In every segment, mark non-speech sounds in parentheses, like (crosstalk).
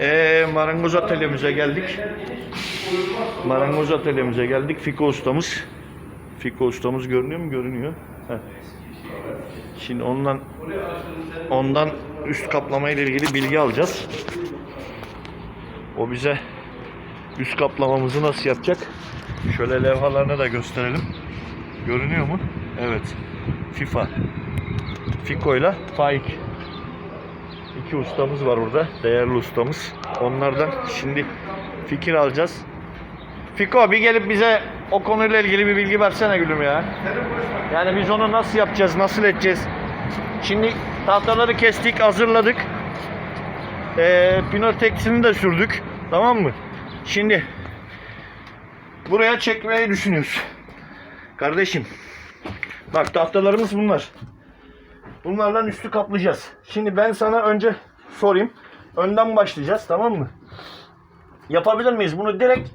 Ee, marangoz atölyemize geldik. Marangoz atölyemize geldik. Fiko ustamız. Fiko ustamız görünüyor mu? Görünüyor. Heh. Şimdi ondan ondan üst kaplama ile ilgili bilgi alacağız. O bize üst kaplamamızı nasıl yapacak? Şöyle levhalarını da gösterelim. Görünüyor mu? Evet. FIFA. Fiko ile Faik. İki ustamız var burada. Değerli ustamız. Onlardan şimdi fikir alacağız. Fiko bir gelip bize o konuyla ilgili bir bilgi versene gülüm ya. Yani biz onu nasıl yapacağız, nasıl edeceğiz? Şimdi tahtaları kestik, hazırladık. Ee, Pinoteksini de sürdük. Tamam mı? Şimdi buraya çekmeyi düşünüyoruz. Kardeşim. Bak tahtalarımız bunlar. Bunlarla üstü kaplayacağız. Şimdi ben sana önce sorayım. Önden başlayacağız tamam mı? Yapabilir miyiz? Bunu direkt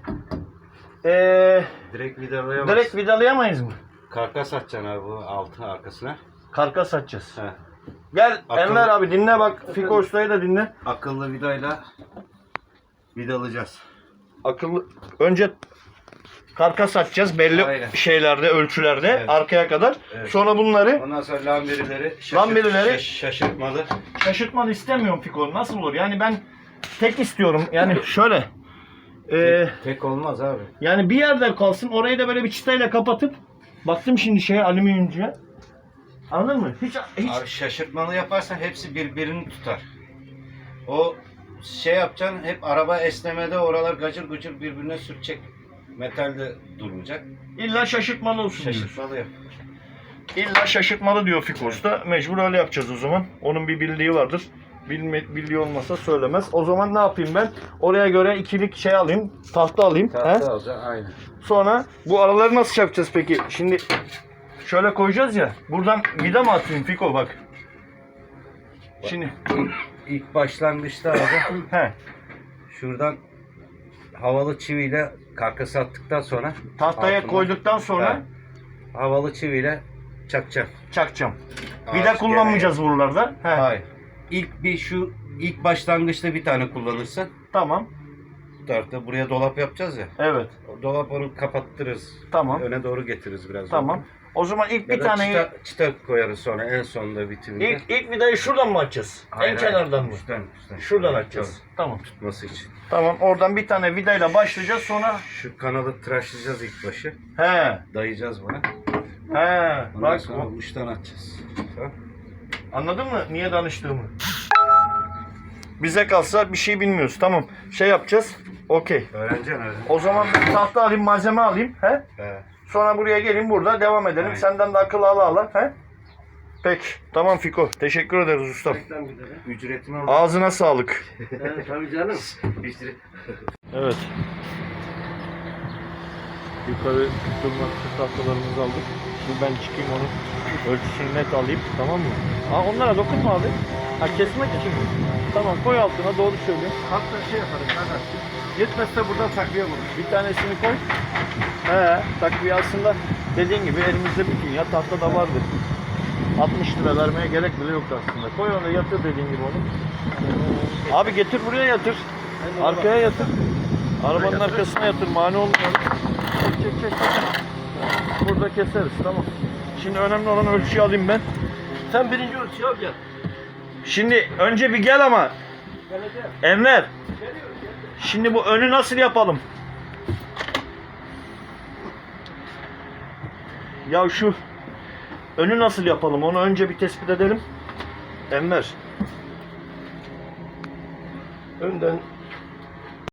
ee, Direkt vidalayamazsın. direkt vidalayamayız mı? Karkas atacaksın abi bu altı arkasına. Karkas açacağız. He. Gel Akıllı- Enver abi dinle bak. Fiko Usta'yı da dinle. Akıllı vidayla vidalayacağız. Akıllı. Önce karkas açacağız belli Aynen. şeylerde, ölçülerde Evet. arkaya kadar. Evet. Sonra bunları Ondan sonra lamberileri, şaşırt, Lamberileri- şaş- şaşırtmalı. şaşırtmanı istemiyorum Fiko. Nasıl olur? Yani ben tek istiyorum. Yani şöyle. Ee, Tek olmaz abi. yani bir yerde kalsın. Orayı da böyle bir çıtayla kapatıp baktım şimdi şeye alüminyumcuya. Anladın mı? Hiç hiç Abi şaşırtmalı yaparsan hepsi birbirini tutar. O şey yapacaksın hep araba esnemede oralar gacır gıcır birbirine sürtecek. Metalde durmayacak. illa şaşırtmalı olsun diyor. Şaşırtmalı yap. İlla şaşırtmalı diyor Fikos'ta. Mecbur öyle yapacağız o zaman. Onun bir bildiği vardır. Bilme, bildiği olmasa söylemez. O zaman ne yapayım ben? Oraya göre ikilik şey alayım. Tahta alayım. he? Tahta alacaksın aynen. Sonra bu araları nasıl yapacağız peki? Şimdi şöyle koyacağız ya. Buradan vida mı atayım Fiko bak. Şimdi İlk başlangıçta abi he, şuradan havalı çiviyle karkası attıktan sonra tahtaya altına- koyduktan sonra Evet. havalı çiviyle çakacağım. Ağaç Vida kullanmayacağız buralarda. He, Hayır. İlk bir şu ilk başlangıçta bir tane kullanırsın. Tamam. Bu tarafta buraya dolap yapacağız ya. Evet. Dolap onu kapattırırız. Tamam. Öne doğru getiririz biraz. Tamam. O zaman ilk bir da tane çıta, çıta koyarız sonra en sonunda bitiminde. ilk ilk vidayı şuradan mı açacağız? Hayır, en hayır. kenardan mı? Üstten, üstten. Şuradan açacağız. Tamam. Tutması için. Tamam oradan bir tane vidayla başlayacağız sonra Şu kanalı tıraşlayacağız ilk başı. he Dayayacağız buna. he Ondan bak sonra uçtan atacağız. Tamam. anladın mı niye danıştığımı? Bize kalsa bir şey bilmiyoruz tamam şey yapacağız okey. Öğreneceksin öyle. O zaman ben tahta alayım malzeme alayım he Evet. Sonra buraya gelin burada devam edelim Aynen. senden de akıl ala ala he. Peki tamam Fiko teşekkür ederiz ustam. Ücretini al. Ağzına sağlık. (laughs) Tabii canım. (laughs) Evet. Yukarı tutulmak için tahtalarımızı aldık. Şimdi ben çıkayım onun ölçüsünü net alayım tamam mı? Aa onlara dokunma abi. Ha kesmek için mi? Tamam koy altına doğru söylüyor. Hatta şey yaparım kanka. Yetmezse buradan takviye vurur. Bir tanesini koy. He takviye aslında dediğin gibi elimizde bütün ya tahta da vardır. 60 lira vermeye gerek bile yok aslında. Koy onu yatır dediğin gibi onu. Abi getir buraya yatır. Arkaya yatır. Arabanın arkasına yatır. Mani. Çek çek çek. çek. Burada keseriz tamam. Şimdi önemli olan ölçüyü alayım ben. Sen birinci ölçüyü al gel. Şimdi önce bir gel ama. Geleceğim. Enver. Şimdi bu önü nasıl yapalım? Ya şu önü nasıl yapalım? Onu önce bir tespit edelim. Enver. Önden